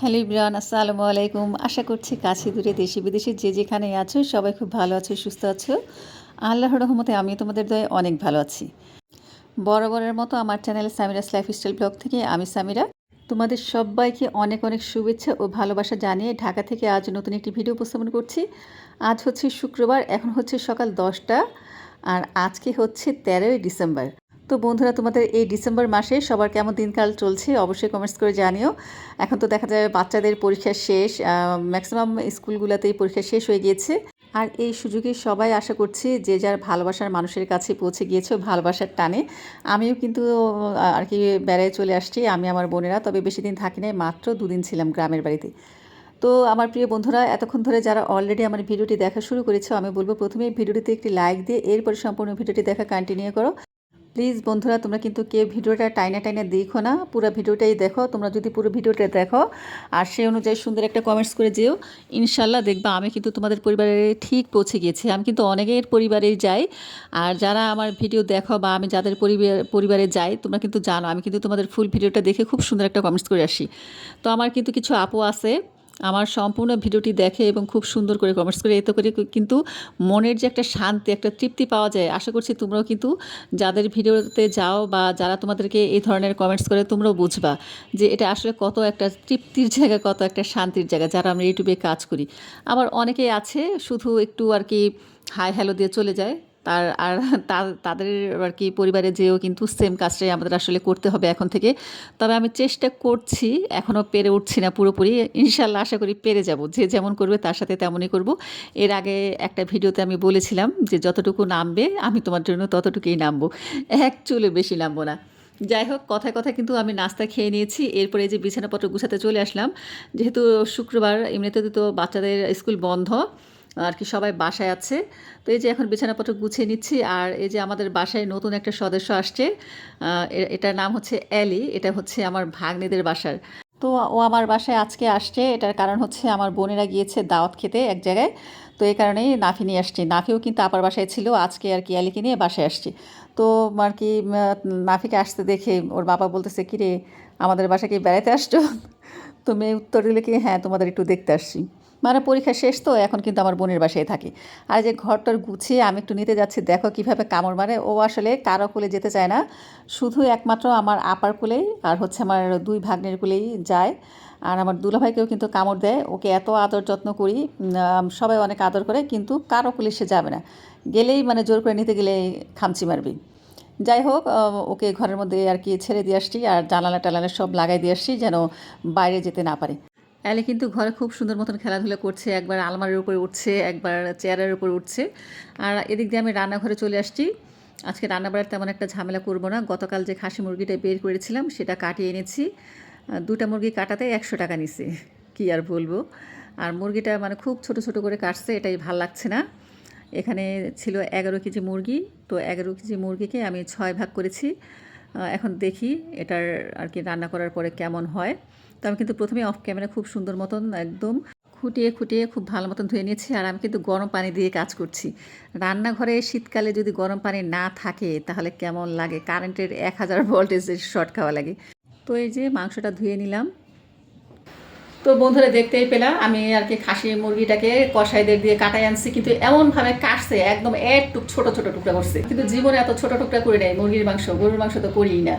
Hello Ibran আসসালামু আলাইকুম। আশা করছি কাছে দূরে দেশে বিদেশে যে যেখানে আছো, সবাই খুব ভালো আছো, সুস্থ আছো। আল্লাহর রহমতে আমি তোমাদের দয়ে অনেক ভালো আছি। বরাবরের মতো আমার চ্যানেল সামিরাস লাইফস্টাইল ব্লগ থেকে আমি সামিরা। তোমাদের সবাইকে অনেক অনেক শুভেচ্ছা ও ভালোবাসা জানিয়ে ঢাকা থেকে আজ নতুন একটি ভিডিও উপস্থাপন করছি। আজ হচ্ছে শুক্রবার, এখন হচ্ছে সকাল দশটা, আর আজকে হচ্ছে তেরোই ডিসেম্বর। তো বন্ধুরা, তোমাদের এই ডিসেম্বর মাসে সবার কেমন দিনকাল চলছে অবশ্যই কমেন্টস করে জানিও। এখন তো দেখা যায় বাচ্চাদের পরীক্ষা শেষ ম্যাক্সিমাম স্কুলগুলোতেই পরীক্ষা শেষ হয়ে গিয়েছে। আর এই সুযোগে সবাই আশা করছি যে যার ভালোবাসার মানুষের কাছে পৌঁছে গিয়েছে ভালোবাসার টানে। আমিও কিন্তু আর কি বেড়ায় চলে আসছি, আমি আমার বোনেরা, তবে বেশি দিন থাকি নাই, মাত্র দুদিন ছিলাম গ্রামের বাড়িতে। তো আমার প্রিয় বন্ধুরা, এতক্ষণ ধরে যারা অলরেডি আমার ভিডিওটি দেখা শুরু করেছে, আমি বলব প্রথমে ভিডিওটিতে একটি লাইক দিয়ে, এরপরে সম্পূর্ণ ভিডিওটি দেখা কন্টিনিউ করো। প্লিজ বন্ধুরা, তোমরা কিন্তু কে ভিডিওটা টাইনা টাইনে দেখো না, পুরো ভিডিওটাই দেখো। তোমরা যদি পুরো ভিডিওটা দেখো, আর সেই অনুযায়ী সুন্দর একটা কমেন্টস করে যেও। ইনশাল্লাহ দেখবা, আমি কিন্তু তোমাদের পরিবারে ঠিক পৌঁছে গেছি। আমি কিন্তু অনেকের পরিবারে যাই, আর যারা আমার ভিডিও দেখো বা আমি যাদের পরিবার পরিবারে যাই, তোমরা কিন্তু জানো, আমি কিন্তু তোমাদের ফুল ভিডিওটা দেখে খুব সুন্দর একটা কমেন্টস করে আসি। তো আমার কিন্তু কিছু আপু আছে আমার সম্পূর্ণ ভিডিওটি দেখে এবং খুব সুন্দর করে কমেন্টস করে এতে করে কিন্তু মনের যে একটা শান্তি, একটা তৃপ্তি পাওয়া যায়। আশা করছি তোমরাও কিন্তু যাদের ভিডিওতে যাও বা যারা তোমাদেরকে এই ধরনের কমেন্টস করে তোমরাও বুঝবা যে এটা আসলে কত একটা তৃপ্তির জায়গা, কত একটা শান্তির জায়গা যারা আমরা ইউটিউবে কাজ করি। আবার অনেকেই আছে শুধু একটু আর কি হাই হ্যালো দিয়ে চলে যায়। তার আর তাদের আর কি পরিবারে যেও কিন্তু সেম কাজটাই আমাদের আসলে করতে হবে এখন থেকে। তবে আমি চেষ্টা করছি এখনও পেরে উঠছি না পুরোপুরি। ইনশাল্লাহ আশা করি পেরে যাব। যে যেমন করবে তার সাথে তেমনই করব। এর আগে একটা ভিডিওতে আমি বলেছিলাম যে যতটুকু নামবে, আমি তোমার জন্য ততটুকুই নামবো। এক চুলে বেশি নামবো না। যাই হোক, কথায় কথায় কিন্তু আমি নাস্তা খেয়ে নিয়েছি। এরপরে যে বিছানাপত্র গুছাতে চলে আসলাম। যেহেতু শুক্রবার, এমনিতে তো বাচ্চাদের স্কুল বন্ধ। আর কি সবাই বাসায় আছে। তো এই যে এখন বিছানাপত্র গুছিয়ে নিচ্ছি আর এই যে আমাদের বাসায় নতুন একটা সদস্য আসছে এটার নাম হচ্ছে অ্যালি, এটা হচ্ছে আমার ভাগ্নেদের বাসার। তো ও আমার বাসায় আজকে আসছে, এটার কারণ হচ্ছে আমার বোনেরা গিয়েছে দাওয়াত খেতে এক জায়গায়। তো এই কারণেই নাফি নিয়ে আসছি। নাফিও কিন্তু আপার বাসায় ছিল, আজকে আর কি অ্যালিকে নিয়ে বাসায় আসছি। তো আর কি নাফিকে আসতে দেখে ওর বাবা বলতেছে, কিরে, আমাদের বাসায় কি বেড়াতে আসছো? তো মেয়ে উত্তর দিলে কি হ্যাঁ তোমাদের একটু দেখতে আসছি। মানে পরীক্ষা শেষ তো, এখন কিন্তু আমার বোনের বাসায় থাকি। আর যে ঘরটার গুছিয়ে আমি একটু নিতে যাচ্ছি, দেখো কীভাবে কামড় মারে। ও আসলে কারও কুলে যেতে চায় না, শুধু একমাত্র আমার আপার কুলেই আর হচ্ছে আমার দুই ভাগ্নের কুলেই যায়। আর আমার দুলাভাইকেও কিন্তু কামড় দেয়। ওকে এত আদর যত্ন করি সবাই অনেক আদর করে, কিন্তু কারও কুলে সে যাবে না। গেলেই মানে জোর করে নিতে গেলে খামচি মারবি। যাই হোক ওকে ঘরের মধ্যে আর কি ছেড়ে দিয়ে আসছি, আর জানালা টালালা সব লাগাই দিয়ে আসছি যেন বাইরে যেতে না পারে। এলে কিন্তু ঘরে খুব সুন্দর মতন খেলাধুলা করছে, একবার আলমারির উপরে উঠছে, একবার চেয়ারের উপরে উঠছে। আর এদিক দিয়ে আমি রান্নাঘরে চলে আসছি। আজকে রান্নাবাড়ার তেমন একটা ঝামেলা করব না। গতকাল যে খাসি মুরগিটা বের করেছিলাম, সেটা কাটিয়ে এনেছি। দুটা মুরগি কাটাতে একশো টাকা নিছে, কি আর বলব। আর মুরগিটা মানে খুব ছোট ছোট করে কাটছে, এটাই ভালো লাগছে না। এখানে ছিল এগারো কেজি মুরগি, তো এগারো কেজি মুরগিকে আমি ছয় ভাগ করেছি। এখন দেখি এটার আর কি রান্না করার পরে কেমন হয়। তো আমি কিন্তু প্রথমে অফ ক্যামেরা খুব সুন্দর মতন একদম খুঁটিয়ে খুঁটিয়ে খুব ভালো মতন ধুয়ে নিয়েছি আর আমি কিন্তু গরম পানি দিয়ে কাজ করছি। রান্নাঘরে শীতকালে যদি গরম পানি না থাকে তাহলে কেমন লাগে? কারেন্টের এক হাজার ভোল্টেজের শর্ট খাওয়া লাগে। তো এই যে মাংসটা ধুয়ে নিলাম। তো বন্ধুরা দেখতেই পেলাম আমি আর কি খাসি মুরগিটাকে কষাইদের দিয়ে কাটাই আনছি, কিন্তু এমনভাবে কাটছে, একদম এক টুক ছোট ছোট টুকরা করছে। কিন্তু জীবনে এত ছোট টুকরা করে নেয় মুরগির মাংস, গরুর মাংস তো করিই না।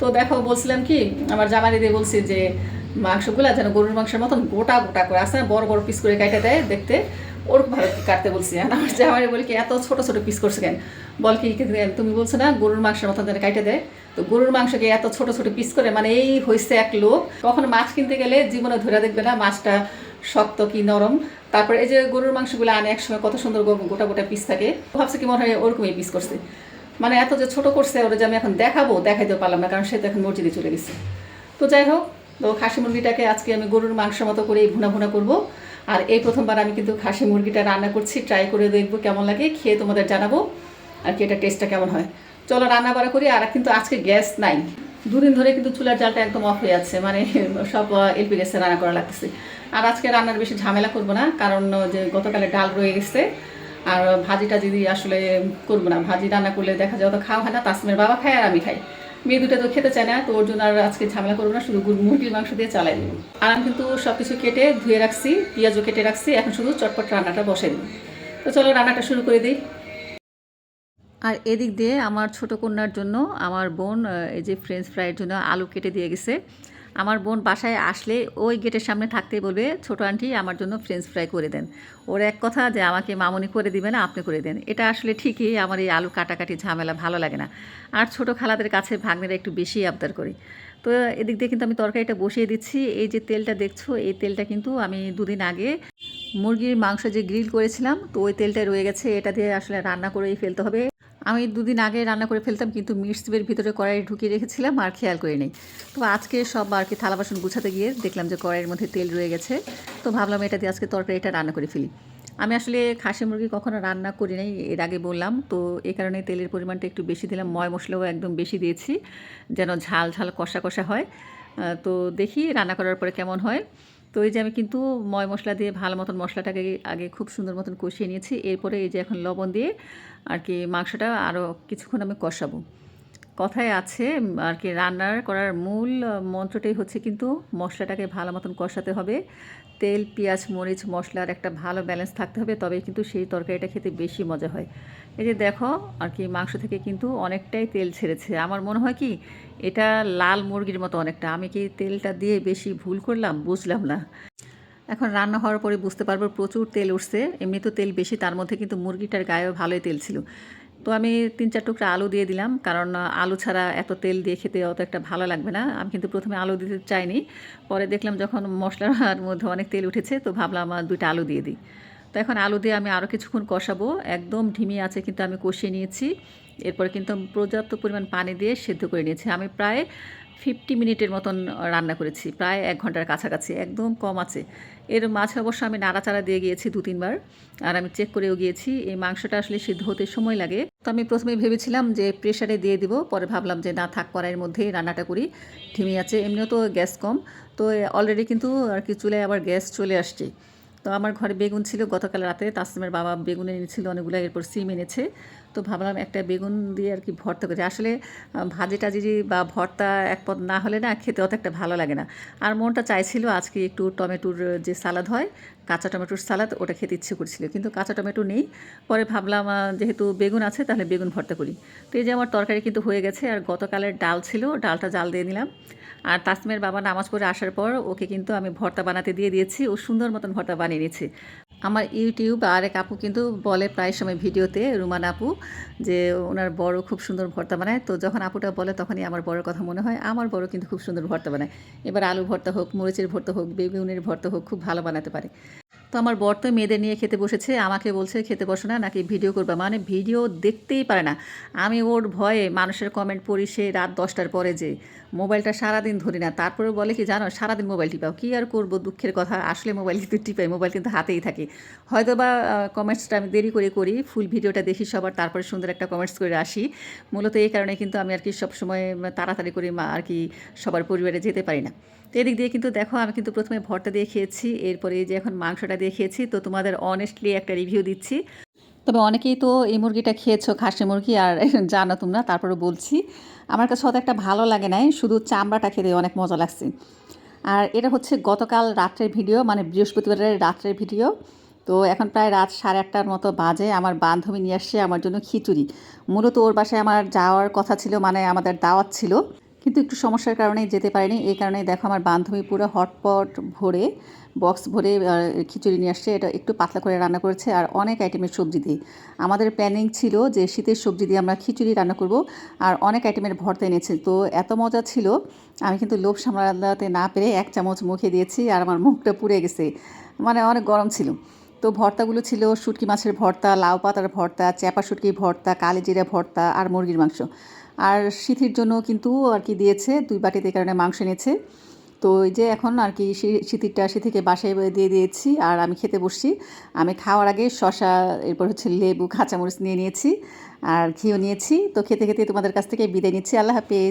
তো দেখো, বলছিলাম কি, আমার জামারি দিয়ে বলছি যে, মাংসগুলা যেন গরুর মাংসের মতন গোটা গোটা করে আসে বড় বড় পিস করে কাটে দেয় দেখতে ওরকমভাবে কাটতে বলছি। আর আমার জামারি বলি কি, এত ছোট ছোট পিস করছে কেন? বল কি তুমি বলছো না, গরুর মাংসের মতন যেন কাটে দেয়। তো গরুর মাংসকে এত ছোট ছোট পিস করে মানে এই হয়েছে এক লোক কখনো মাছ কিনতে গেলে জীবনে ধরে দেখবে না, মাছটা শক্ত কি নরম। তারপরে এই যে গরুর মাংসগুলো আনে একসময়, কত সুন্দর গোটা গোটা পিস থাকে। ভাবছে কি মনে হয় ওরকমই পিস করছে। মানে এত যে ছোট করছে, ওরা যে আমি এখন দেখাবো দেখাইতে পারলাম না, কারণ সে তো এখন মসজিদে চলে গেছে। তো যাই হোক, তো খাসি মুরগিটাকে আজকে আমি গরুর মাংস মতো করে ভুনা ভুনা করব। আর এই প্রথমবার আমি কিন্তু খাসি মুরগিটা রান্না করছি, ট্রাই করে দেখব কেমন লাগে, খেয়ে তোমাদের জানাব, আর কি, এটা টেস্টটা কেমন হয়। চলো রান্না বাড়া করি, আর কিন্তু আজকে গ্যাস নাই। দুদিন ধরে কিন্তু চুলার জালটা একদম অফ হয়ে আছে মানে সব এলপি গ্যাসে রান্না করা লাগতেছে। আর আজকে রান্নার বেশি ঝামেলা করব না, কারণ যে গতকালে ডাল রয়ে গেছে আর ভাজিটা যদি আসলে করব না, ভাজি রান্না করলে দেখা যায় অত খাওয়া হয় না তাসমের বাবা খায় আর আমি খাই। মেয়ে দুটো তো খেতে চায় না, তো ওর জন্য আর আজকে ঝামেলা করব না, শুধু গুড়- মুরগির মাংস দিয়ে চালাই দেবো। আর আমি কিন্তু সব কিছু কেটে ধুয়ে রাখছি, পেঁয়াজও কেটে রাখছি, এখন শুধু চটপট রান্নাটা বসে দিই তো চলো রান্নাটা শুরু করে দিই। আর এদিক দিয়ে আমার ছোট কন্যার জন্য, আমার বোন এই যে ফ্রেঞ্চ ফ্রাইয়ের জন্য আলু কেটে দিয়ে গেছে। আমার বোন বাসায় আসলে ওই গেটের সামনে থাকতেই বলবে, ছোট আন্টি, আমার জন্য ফ্রেঞ্চ ফ্রাই করে দেন। ওর এক কথা যে, আমাকে মামনি করে দিবে না, আপনি করে দেন। এটা আসলে ঠিকই, আমার এই আলু কাটাকাটি ঝামেলা ভালো লাগে না। আর ছোট খালাদের কাছে ভাগ্নেরা একটু বেশি আবদার করি। তো এদিক দিয়ে কিন্তু আমি তরকারিটা বসিয়ে দিচ্ছি। এই যে তেলটা দেখছ, এই তেলটা কিন্তু আমি দুদিন আগে মুরগির মাংস যে গ্রিল করেছিলাম, তো ওই তেলটা রয়ে গেছে। এটা দিয়ে আসলে রান্না করেই ফেলতে হবে। আমি দুদিন আগে রান্না করে ফেলতাম, কিন্তু মিক্সবের ভিতরে কড়াই ঢুকিয়ে রেখেছিলাম, আর খেয়াল করে নেই তো আজকে সব আর কি থালা বাসন গুছাতে গিয়ে দেখলাম যে কড়াইয়ের মধ্যে তেল রয়ে গেছে। তো ভাবলাম এটা দিয়ে আজকে তরকারিটা রান্না করে ফেলি। আমি আসলে খাসি মুরগি কখনো রান্না করি নাই, এর আগে বললাম। তো এই কারণে তেলের পরিমাণটা একটু বেশি দিলাম, ময় মশলাও একদম বেশি দিয়েছি, যেন ঝাল ঝাল কষা কষা হয়। তো দেখি রান্না করার পরে কেমন হয়। তো এই যে আমি কিন্তু ময় মশলা দিয়ে ভালো মতন মশলাটাকে আগে খুব সুন্দর মতন কষিয়ে নিয়েছি। এরপরে এই যে এখন লবণ দিয়ে আর কি মাংসটা আরও কিছুক্ষণ আমি কষাবো। কথায় আছে আর কি রান্নার করার মূল মন্ত্রটাই হচ্ছে কিন্তু মশলাটাকে ভালো মতন কষাতে হবে। তেল, পেঁয়াজ, মরিচ, মশলার একটা ভালো ব্যালেন্স থাকতে হবে, তবেই কিন্তু সেই তরকারিটা খেতে বেশি মজা হয়। এই যে দেখো, আর কি মাংস থেকে কিন্তু অনেকটাই তেল ছেড়েছে। আমার মনে হয় কি, এটা লাল মুরগির মতো অনেকটা। আমি কি তেলটা দিয়ে বেশি ভুল করলাম? বুঝলাম না। এখন রান্না হওয়ার পরে বুঝতে পারব প্রচুর তেল উঠছে। এমনি তো তেল বেশি, তার মধ্যে কিন্তু মুরগিটার গায়েও ভালোই তেল ছিল। তো আমি তিন চার টুকরা আলু দিয়ে দিলাম, কারণ আলু ছাড়া এত তেল দিয়ে খেতে অত একটা ভালো লাগবে না। আমি কিন্তু প্রথমে আলু দিতে চাইনি, পরে দেখলাম যখন মশলার মধ্যে অনেক তেল উঠেছে, তো ভাবলাম দুইটা আলু দিয়ে দিই। তো এখন আলু দিয়ে আমি আরও কিছুক্ষণ কষাবো, একদম ঢিমি আছে কিন্তু আমি কষিয়ে নিয়েছি। এরপরে কিন্তু পর্যাপ্ত পরিমাণ পানি দিয়ে সেদ্ধ করে নিয়েছি। আমি প্রায় ফিফটি মিনিটের মতন রান্না করেছি, প্রায় এক ঘণ্টার কাছাকাছি, একদম কম আছে। এর মাছ অবশ্য আমি নাড়াচাড়া দিয়ে গিয়েছি দু, তিনবার, আর আমি চেক করেও গিয়েছি, এই মাংসটা আসলে সিদ্ধ হতে সময় লাগে। তো আমি প্রথমে ভেবেছিলাম যে প্রেশারে দিয়ে দিব, পরে ভাবলাম যে না থাক, কড়াইয়ের মধ্যেই রান্নাটা করি, ঢিমি আছে, এমনিও তো গ্যাস কম। তো অলরেডি কিন্তু আর কি চুলায় আবার গ্যাস চলে আসছে। তো আমার ঘরে বেগুন ছিল গতকাল রাতে তাসলিমের বাবা বেগুন এনেছিল, অনেকগুলো, এরপর সিম এনেছে। তো ভাবলাম একটা বেগুন দিয়ে আর কি ভর্তা করি। আসলে ভাজি টাজি বা ভর্তা এক পদ না হলে না খেতে অত একটা ভালো লাগে না। আর মনটা চাইছিল আজকে একটু টমেটোর যে সালাদ হয়, কাঁচা টমেটোর সালাদ, ওটা খেতে ইচ্ছে করছিল। কিন্তু কাঁচা টমেটো নেই। পরে ভাবলাম যেহেতু বেগুন আছে, তাহলে বেগুন ভর্তা করি। তো এই যে আমার তরকারি কিন্তু হয়ে গেছে, আর গতকালের ডাল ছিল, ডালটা জাল দিয়ে নিলাম। আর তাসমের বাবা নামাজ পড়ে আসার পর ওকে কিন্তু আমি ভর্তা বানাতে দিয়ে দিয়েছি। ও সুন্দর মতন ভর্তা বানিয়ে নিয়েছে। আমার ইউটিউব, আর এক আপু কিন্তু বলে প্রায় সময় ভিডিওতে, রুমান আপু, যে ওনার বড় খুব সুন্দর ভর্তা বানায়। তো যখন আপুটা বলে, তখনই আমার বড় কথা মনে হয়, আমার বড় কিন্তু খুব সুন্দর ভর্তা বানায়। এবার আলু ভর্তা হোক, মরিচের ভর্তা হোক, বেগুনের ভর্তা হোক, খুব ভালো বানাতে পারে। তো আমার বর তো মেয়েদের নিয়ে খেতে বসেছে, আমাকে বলছে খেতে বসো না, নাকি ভিডিও করবা। মানে ভিডিও দেখতেই পারে না। আমি ওর ভয়ে মানুষের কমেন্ট পড়ি সে রাত দশটার পরে যে মোবাইলটা সারাদিন ধরি না। তারপরে বলে কি, জানো, সারাদিন মোবাইল টিপাও। কী আর করব দুঃখের কথা? আসলে মোবাইল কিন্তু টিপাই, মোবাইল কিন্তু হাতেই থাকে। হয়তো বা কমেন্টসটা আমি দেরি করে করি ফুল ভিডিওটা দেখি সবার, তারপরে সুন্দর একটা কমেন্টস করে আসি। মূলত এই কারণে কিন্তু আমি আর কি সবসময় তাড়াতাড়ি করে আর কি সবার পরিবারে যেতে পারি না। তো এদিক দিয়ে কিন্তু দেখো, আমি কিন্তু প্রথমে ভর্তা দিয়ে খেয়েছি। এরপরে যে এখন মাংসটা দিয়ে খেয়েছি তো তোমাদের অনেস্টলি একটা রিভিউ দিচ্ছি। তবে অনেকেই তো এই মুরগিটা খেয়েছো, খাসি মুরগি, আর জানো তোমরা, তারপরে বলছি, আমার কাছে অত একটা ভালো লাগে নাই, শুধু চামড়াটা খেতে অনেক মজা লাগছে। আর এটা হচ্ছে গতকাল রাত্রের ভিডিও মানে বৃহস্পতিবারের রাত্রের ভিডিও, তো এখন প্রায় রাত সাড়ে আটটার মতো বাজে, আমার বান্ধবী নিয়ে আসছে আমার জন্য খিচুড়ি। মূলত ওর বাসায় আমার যাওয়ার কথা ছিল মানে আমাদের দাওয়াত ছিল। কিন্তু একটু সমস্যার কারণে যেতে পারিনি। এই কারণে দেখো আমার বান্ধবী পুরো হটপট ভরে বক্স ভরে খিচুড়ি নিয়ে আসছে। এটা একটু পাতলা করে রান্না করেছে আর অনেক আইটেমের সবজি দিয়ে আমাদের প্ল্যানিং ছিল যে শীতের সবজি দিয়ে আমরা খিচুড়ি রান্না করব আর অনেক আইটেমের ভর্তা এনেছে। তো এত মজা ছিল, আমি কিন্তু লোভ সামলাতে না পেরে এক চামচ মুখে দিয়েছি আর আমার মুখটা পুড়ে গেছে। মানে অনেক গরম ছিল। তো ভর্তাগুলো ছিল শুটকি মাছের ভর্তা, লাউ পাতার ভর্তা, চ্যাপা শুটকি ভর্তা, কালিজিরা ভর্তা আর মুরগির মাংস। আর শীতের জন্য কিন্তু আর কি দিয়েছে, দুই বাটিতে কারণে মাংস এনেছে। তো এই যে এখন আর কি শীতিরটা শীতিকে বাসায় দিয়ে দিয়েছি আর আমি খেতে বসছি। আমি খাওয়ার আগে শশা এরপর হচ্ছে লেবু, কাঁচামরিচ নিয়ে নিয়েছি আর ঘিও নিয়েছি। তো খেতে খেতে তোমাদের কাছ থেকে বিদায় নিচ্ছি। আল্লাহ হাফেজ।